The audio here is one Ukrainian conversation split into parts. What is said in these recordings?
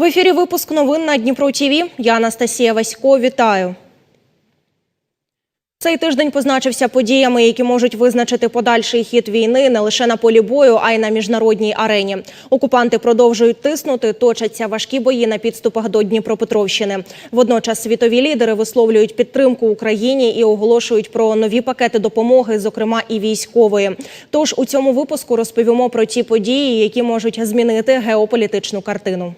В ефірі випуск новин на Дніпро ТІВІ. Я Анастасія Васько. Вітаю. Цей тиждень позначився подіями, які можуть визначити подальший хід війни не лише на полі бою, а й на міжнародній арені. Окупанти продовжують тиснути, точаться важкі бої на підступах до Дніпропетровщини. Водночас світові лідери висловлюють підтримку Україні і оголошують про нові пакети допомоги, зокрема і військової. Тож у цьому випуску розповімо про ті події, які можуть змінити геополітичну картину.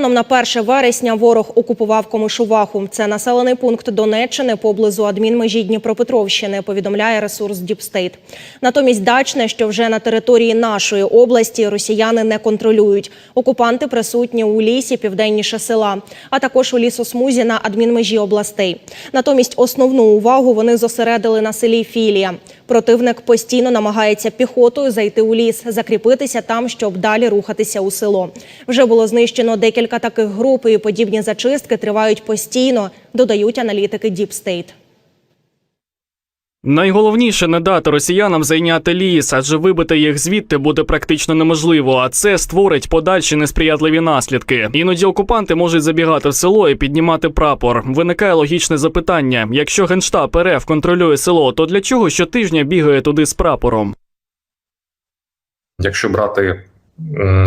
Станом на 1 вересня ворог окупував Комишуваху. Це населений пункт Донеччини поблизу адмінмежі Дніпропетровщини, повідомляє ресурс Діпстейт. Натомість дачне, що вже на території нашої області росіяни не контролюють. Окупанти присутні у лісі південніше села, а також у лісосмузі на адмінмежі областей. Натомість основну увагу вони зосередили на селі Філія. Противник постійно намагається піхотою зайти у ліс, закріпитися там, щоб далі рухатися у село. Вже було знищено декілька таких груп, і подібні зачистки тривають постійно, додають аналітики Діпстейт. Найголовніше не дати росіянам зайняти ліс, адже вибити їх звідти буде практично неможливо. А це створить подальші несприятливі наслідки. Іноді окупанти можуть забігати в село і піднімати прапор. Виникає логічне запитання: якщо генштаб РФ контролює село, то для чого щотижня бігає туди з прапором? Якщо брати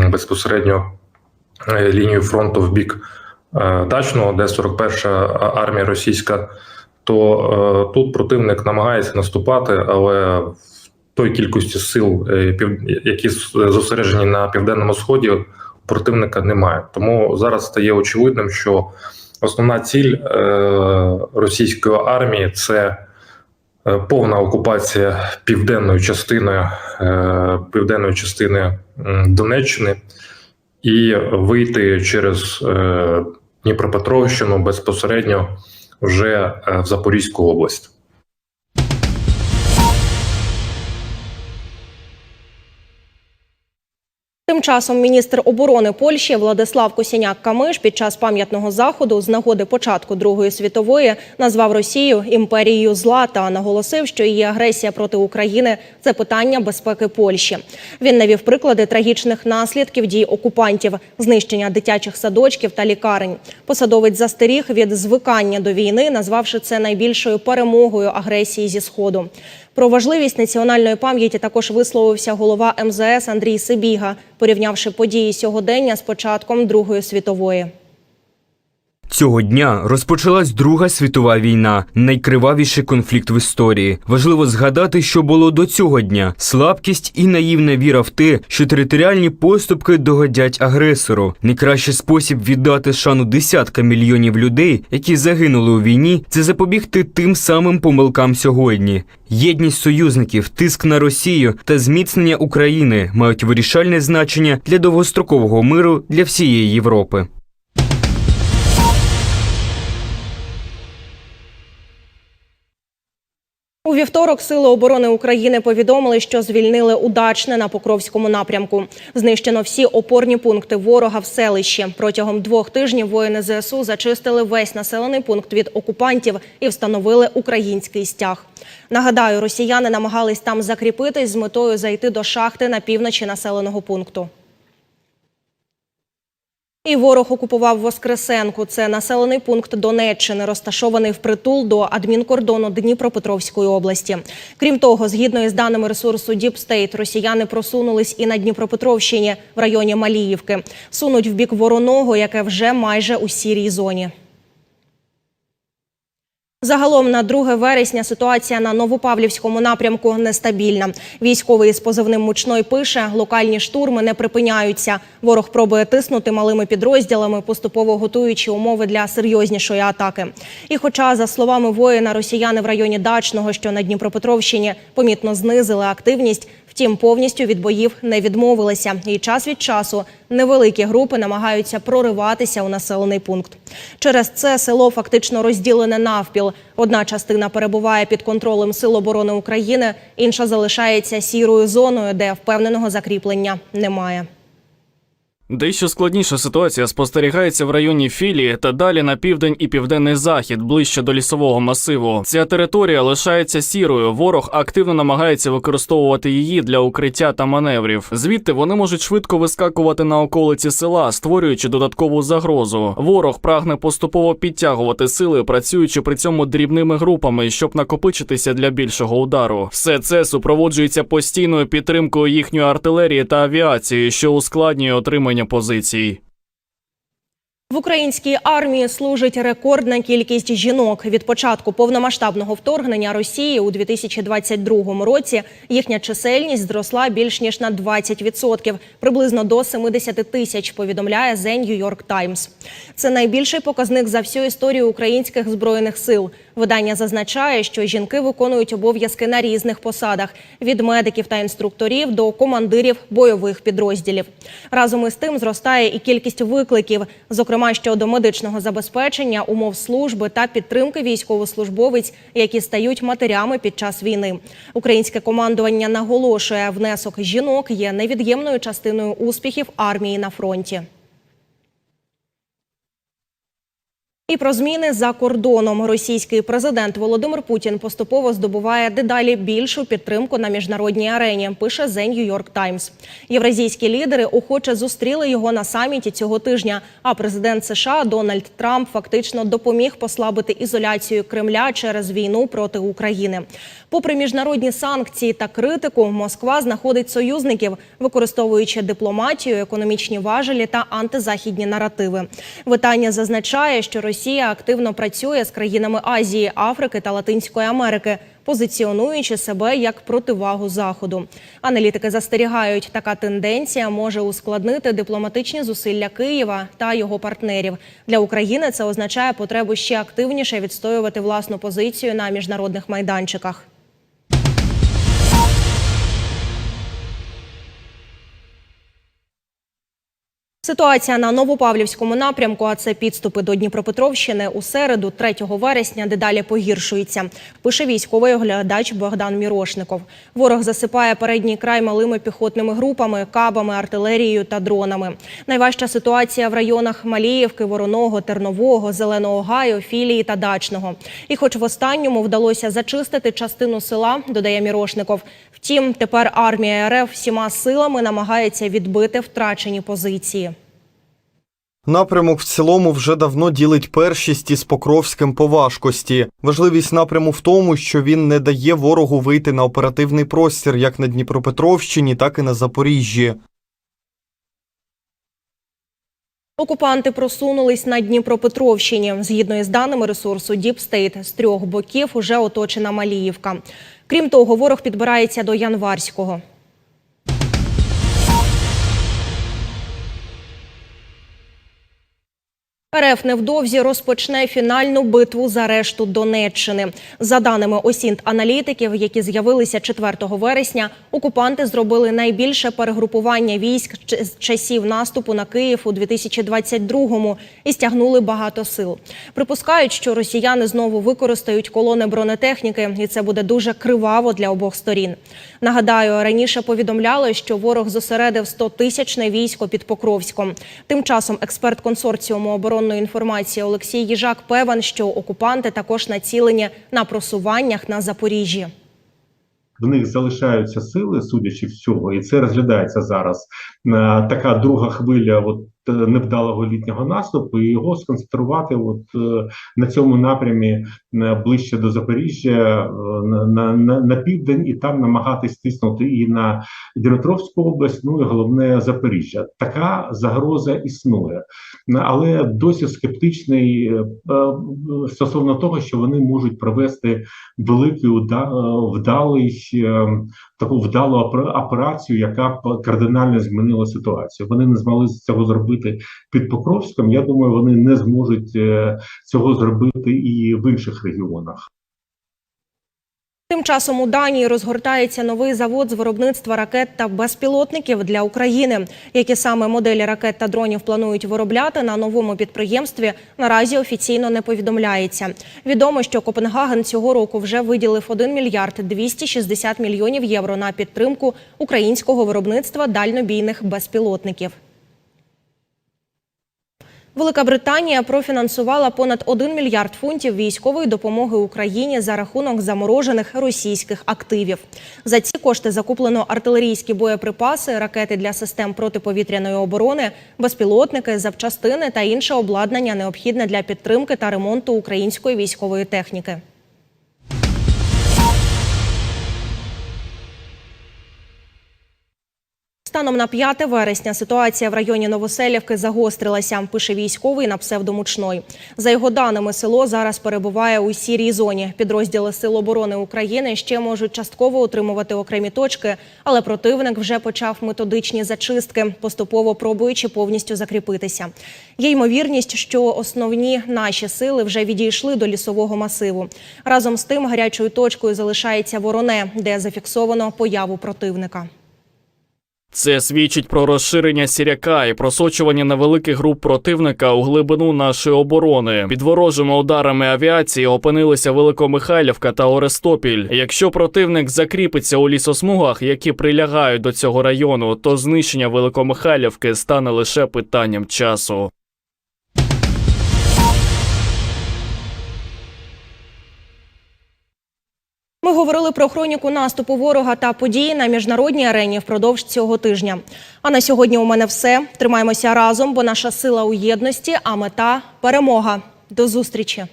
безпосередньо е, лінію фронту в бік е, дачного, де 41-ша армія російська, то е, тут противник намагається наступати, але в той кількості сил, е, які зосереджені на південному сході, противника немає. Тому зараз стає очевидним, що основна ціль е, російської армії це е, повна окупація південною частиною е, південної частини Донеччини і вийти через е, Дніпропетровщину безпосередньо вже е, в Запорізьку область. Тим часом міністр оборони Польщі Владислав Косіняк-Камиш під час пам'ятного заходу з нагоди початку Другої світової назвав Росію імперією зла та наголосив, що її агресія проти України це питання безпеки Польщі. Він навів приклади трагічних наслідків дій окупантів, знищення дитячих садочків та лікарень. Посадовець застеріг від звикання до війни, назвавши це найбільшою перемогою агресії зі сходу. Про важливість національної пам'яті також висловився голова МЗС Андрій Сибіга, порівнявши події сьогодення з початком Другої світової. Цього дня розпочалась Друга світова війна, найкривавіший конфлікт в історії. Важливо згадати, що було до цього дня: слабкість і наївна віра в те, що територіальні поступки догодять агресору. Найкращий спосіб віддати шану десятка мільйонів людей, які загинули у війні, це запобігти тим самим помилкам сьогодні. Єдність союзників, тиск на Росію та зміцнення України мають вирішальне значення для довгострокового миру для всієї Європи. У вівторок Сили оборони України повідомили, що звільнили удачне на Покровському напрямку. Знищено всі опорні пункти ворога в селищі. Протягом двох тижнів воїни ЗСУ зачистили весь населений пункт від окупантів і встановили український стяг. Нагадаю, росіяни намагались там закріпитись з метою зайти до шахти на півночі населеного пункту. І ворог окупував Воскресенку. Це населений пункт Донеччини, розташований впритул до адмінкордону Дніпропетровської області. Крім того, згідно із даними ресурсу Діпстейт, росіяни просунулись і на Дніпропетровщині в районі Маліївки. Сунуть в бік Вороного, яке вже майже у сірій зоні. Загалом на 2 вересня ситуація на Новопавлівському напрямку нестабільна. Військовий із позивним Мучной пише, локальні штурми не припиняються. Ворог пробує тиснути малими підрозділами, поступово готуючи умови для серйознішої атаки. І хоча, за словами воїна, росіяни в районі Дачного, що на Дніпропетровщині, помітно знизили активність, Втім, повністю від боїв не відмовилися. І час від часу невеликі групи намагаються прориватися у населений пункт. Через це село фактично розділене навпіл. Одна частина перебуває під контролем Сил оборони України, інша залишається сірою зоною, де впевненого закріплення немає. Дещо складніша ситуація спостерігається в районі Філії та далі на південь і південний захід, ближче до лісового масиву. Ця територія лишається сірою. Ворог активно намагається використовувати її для укриття та маневрів. Звідти вони можуть швидко вискакувати на околиці села, створюючи додаткову загрозу. Ворог прагне поступово підтягувати сили, працюючи при цьому дрібними групами, щоб накопичитися для більшого удару. Все це супроводжується постійною підтримкою їхньої артилерії та авіації, що ускладнює отримання позицій. В українській армії служить рекордна кількість жінок. Від початку повномасштабного вторгнення Росії у 2022 році їхня чисельність зросла більш ніж на 20%, приблизно до 70 тисяч. Повідомляє The New York Times. Це найбільший показник за всю історію українських збройних сил. Видання зазначає, що жінки виконують обов'язки на різних посадах від медиків та інструкторів до командирів бойових підрозділів. Разом із тим зростає і кількість викликів, зокрема щодо медичного забезпечення, умов служби та підтримки військовослужбовиць, які стають матерями під час війни. Українське командування наголошує, внесок жінок є невід'ємною частиною успіхів армії на фронті. І про зміни за кордоном російський президент Володимир Путін поступово здобуває дедалі більшу підтримку на міжнародній арені. Пише The New York Times. Євразійські лідери охоче зустріли його на саміті цього тижня. А президент США Дональд Трамп фактично допоміг послабити ізоляцію Кремля через війну проти України. Попри міжнародні санкції та критику, Москва знаходить союзників, використовуючи дипломатію, економічні важелі та антизахідні наративи. Видання зазначає, що Росія активно працює з країнами Азії, Африки та Латинської Америки, позиціонуючи себе як противагу заходу. Аналітики застерігають, така тенденція може ускладнити дипломатичні зусилля Києва та його партнерів. Для України це означає потребу ще активніше відстоювати власну позицію на міжнародних майданчиках. Ситуація на Новопавлівському напрямку, а це підступи до Дніпропетровщини у середу, 3 вересня, дедалі погіршується. Пише військовий оглядач Богдан Мірошников. Ворог засипає передній край малими піхотними групами, кабами, артилерією та дронами. Найважча ситуація в районах Маліївки, Вороного, Тернового, Зеленого Гаю, Філії та Дачного. І, хоч в останньому вдалося зачистити частину села, додає Мірошников. Втім, тепер армія РФ всіма силами намагається відбити втрачені позиції. Напрямок в цілому вже давно ділить першість із Покровським по важкості. Важливість напряму в тому, що він не дає ворогу вийти на оперативний простір як на Дніпропетровщині, так і на Запоріжжі. Окупанти просунулись на Дніпропетровщині. Згідно із даними ресурсу State, з трьох боків уже оточена Маліївка. Крім того, ворог підбирається до Январського. РФ невдовзі розпочне фінальну битву за решту Донеччини. За даними осінт аналітиків, які з'явилися 4 вересня, окупанти зробили найбільше перегрупування військ з часів наступу на Київ у 2022-му і стягнули багато сил. Припускають, що росіяни знову використають колони бронетехніки, і це буде дуже криваво для обох сторін. Нагадаю, раніше повідомляли, що ворог зосередив 100-тисячне військо під Покровськом. Тим часом експерт консорціуму оборонної інформації Олексій Їжак певен, що окупанти також націлені на просуваннях на Запоріжжі. в них залишаються сили, судячи всього, і це розглядається зараз. е, Така друга хвиля от невдалого літнього наступу, і його сконцентрувати от е, на цьому напрямі е, ближче до Запоріжжя, е, на, на, на, південь, і там намагатись тиснути і на Дніпропетровську область, ну і головне Запоріжжя. Така загроза існує, але досі скептичний е, е, стосовно того, що вони можуть провести великий е, вдалий е, таку вдалу опера- операцію, яка б кардинально змінила ситуацію. Вони не змогли цього зробити під Покровськом. Я думаю, вони не зможуть е, цього зробити і в інших регіонах. Тим часом у Данії розгортається новий завод з виробництва ракет та безпілотників для України. Які саме моделі ракет та дронів планують виробляти на новому підприємстві, наразі офіційно не повідомляється. Відомо, що Копенгаген цього року вже виділив 1 мільярд 260 мільйонів євро на підтримку українського виробництва дальнобійних безпілотників. Велика Британія профінансувала понад 1 мільярд фунтів військової допомоги Україні за рахунок заморожених російських активів. За ці кошти закуплено артилерійські боєприпаси, ракети для систем протиповітряної оборони, безпілотники, запчастини та інше обладнання, необхідне для підтримки та ремонту української військової техніки. Станом на 5 вересня ситуація в районі Новоселівки загострилася, пише військовий на псевдомучной. За його даними, село зараз перебуває у сірій зоні. Підрозділи Сил оборони України ще можуть частково утримувати окремі точки, але противник вже почав методичні зачистки, поступово пробуючи повністю закріпитися. Є ймовірність, що основні наші сили вже відійшли до лісового масиву. Разом з тим гарячою точкою залишається вороне, де зафіксовано появу противника. Це свідчить про розширення сіряка і просочування невеликих груп противника у глибину нашої оборони. Під ворожими ударами авіації опинилися Великомихайлівка та Орестопіль. Якщо противник закріпиться у лісосмугах, які прилягають до цього району, то знищення Великомихайлівки стане лише питанням часу. Ми говорили про хроніку наступу ворога та події на міжнародній арені впродовж цього тижня. А на сьогодні у мене все. Тримаємося разом, бо наша сила у єдності, а мета перемога. До зустрічі.